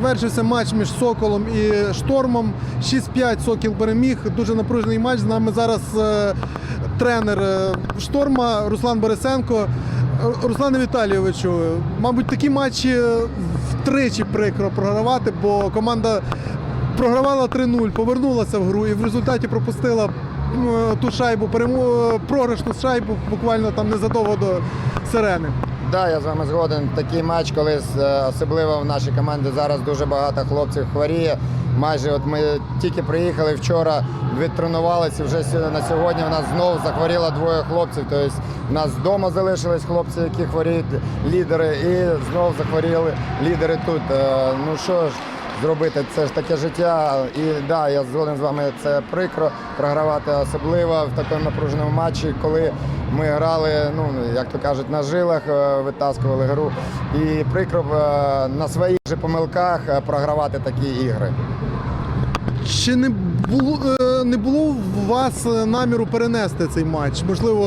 Завершився матч між Соколом і Штормом. 6-5 Сокіл переміг. Дуже напружений матч. З нами зараз е, тренер е, Шторма Руслан Борисенко. Е, Руслане Віталійовичу, мабуть, такі матчі втричі прикро програвати, бо команда програвала 3-0, повернулася в гру і в результаті пропустила ту шайбу, програшну шайбу буквально там незадовго до сирени. Да, я з вами згоден. Такий матч, коли е, особливо в нашій команді зараз дуже багато хлопців хворіє. Майже от ми тільки приїхали вчора, відтренувалися. Вже на сьогодні у нас знову захворіло двоє хлопців. Тобто у нас вдома залишились хлопці, які хворіють, лідери, і знову захворіли лідери тут. Е, Ну що ж зробити, це ж таке життя. І да, я згоден з вами. Це прикро програвати, особливо в такому напруженому матчі, коли ми грали, ну як то кажуть, на жилах, е, витаскували гру. І прикро е, на своїх же помилках е, програвати такі ігри. Чи не було е, не було у вас е, наміру перенести цей матч? Можливо,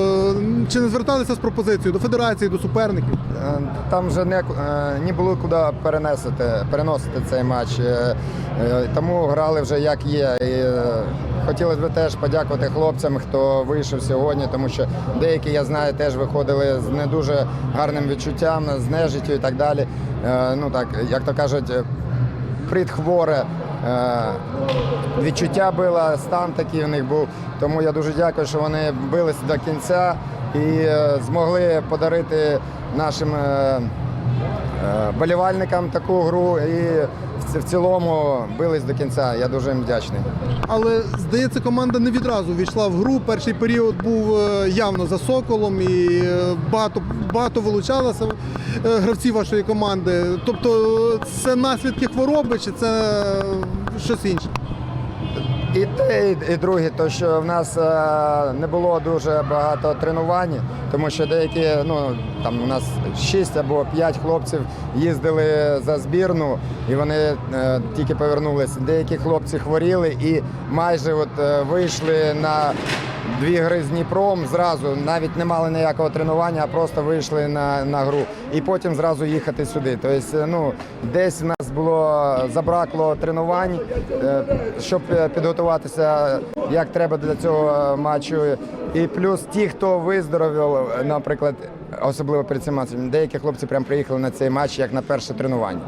чи не зверталися з пропозицією до федерації, до суперників? Е, Там вже не, не було куди переносити, переносити цей матч. Тому грали вже як є. І хотілося б теж подякувати хлопцям, хто вийшов сьогодні, тому що деякі, я знаю, теж виходили з не дуже гарним відчуттям, з нежиттю і так далі. Ну так, як то кажуть, предхворе. Е, Відчуття було, стан такий в них був. Тому я дуже дякую, що вони билися до кінця і е, змогли подарити нашим е, болівальникам таку гру. І в ц- в цілому бились до кінця. Я дуже їм вдячний. Але здається, команда не відразу війшла в гру. Перший період був е, явно за соколом і е, багато багато вилучалося е, гравців вашої команди. Тобто, це наслідки хвороби, чи це щось інше? І те, і, і друге, то що в нас е, не було дуже багато тренувань, тому що деякі, ну там у нас 6 або 5 хлопців їздили за збірну, і вони е, тільки повернулися. Деякі хлопці хворіли і майже от е, вийшли на дві гри з Дніпром зразу, навіть не мали ніякого тренування, а просто вийшли на, на гру. І потім зразу їхати сюди. Тобто, ну, десь в нас було забракло тренувань, е, щоб е, підготуватися як треба для цього матчу. І плюс ті, хто виздоровів, наприклад, особливо перед цим матчем, деякі хлопці прям приїхали на цей матч як на перше тренування.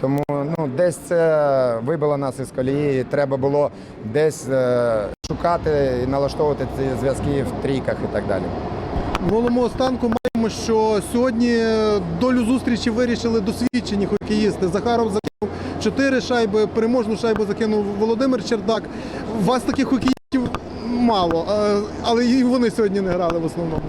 Тому ну, десь це вибило нас із колії. Треба було десь е, шукати і налаштовувати ці зв'язки в трійках і так далі. Голому останку маємо, що сьогодні долю зустрічі вирішили досвідчені хокеїсти. Захаров закинув 4 шайби, переможну шайбу закинув Володимир Чердак. У вас таких хокеїстів мало, е, але і вони сьогодні не грали в основному.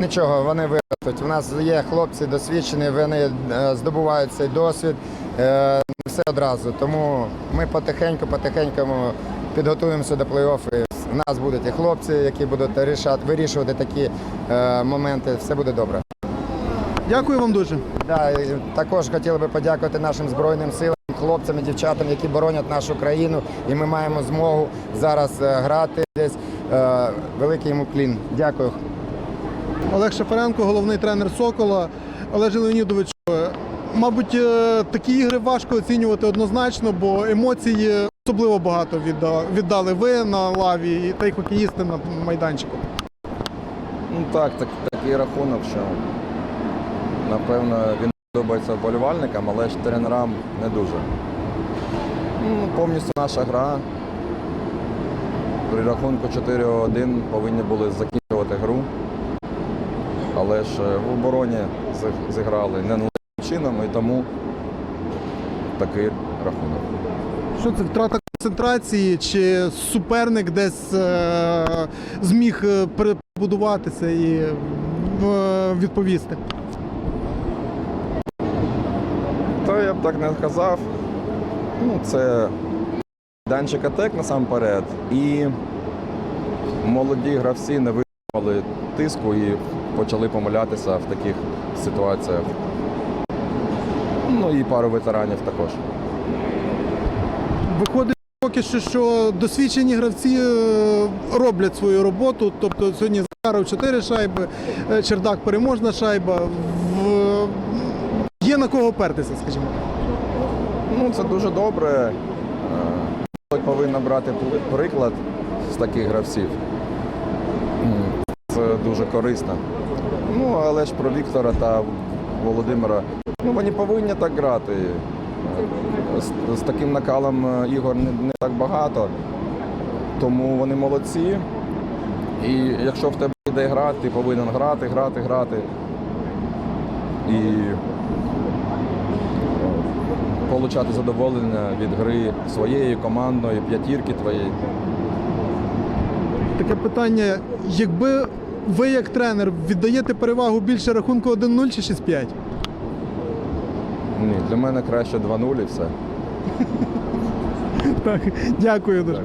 Нічого, вони виростуть. У нас є хлопці досвідчені, вони е, здобувають цей досвід. Е, все одразу. Тому ми потихеньку, потихеньку підготуємося до плей-офф. У нас будуть і хлопці, які будуть рішати, вирішувати такі е, моменти. Все буде добре. Дякую вам дуже. Да, і також хотіли би подякувати нашим збройним силам, хлопцям і дівчатам, які боронять нашу країну, і ми маємо змогу зараз е, грати десь. Е, Великий йому клін. Дякую. Олег Шафаренко, головний тренер Сокола. Олеже Леонідовичу, е, мабуть, е, такі ігри важко оцінювати однозначно, бо емоцій особливо багато віддали, ви на лаві і та й хокеїсти на майданчику. Ну так, так, такий рахунок, що напевно він подобається вболівальникам, але ж тренерам не дуже. Ну, повністю наша гра. При рахунку 4-1 повинні були закінчувати гру. Але ж е, в обороні зіграли не чином і тому такий рахунок. Що це втрата концентрації, чи суперник десь е, зміг е, перебудуватися і е, відповісти? Та я б так не сказав. Ну, це данчик атек насамперед. І молоді гравці не витримали тиску і почали помилятися в таких ситуаціях. Ну і пару ветеранів також. Виходить поки що, що досвідчені гравці е, роблять свою роботу. Тобто сьогодні Захаров 4 шайби, е, Чердак переможна шайба. В- Є на кого опертися, скажімо. Ну, це дуже добре. Е, повинна брати приклад з таких гравців. Це дуже корисно. Ну, але ж про Віктора та Володимира. Ну, вони повинні так грати. З, з таким накалом е, ігор не, не так багато. Тому вони молодці. І якщо в тебе йде гра, ти повинен грати, грати, грати. І отримати задоволення від гри своєї командної, п'ятірки твоєї. Таке питання: якби ви як тренер віддаєте перевагу більше рахунку 1-0 чи 6-5? Ні, для мене краще 2-0 і все. Так, дякую дуже.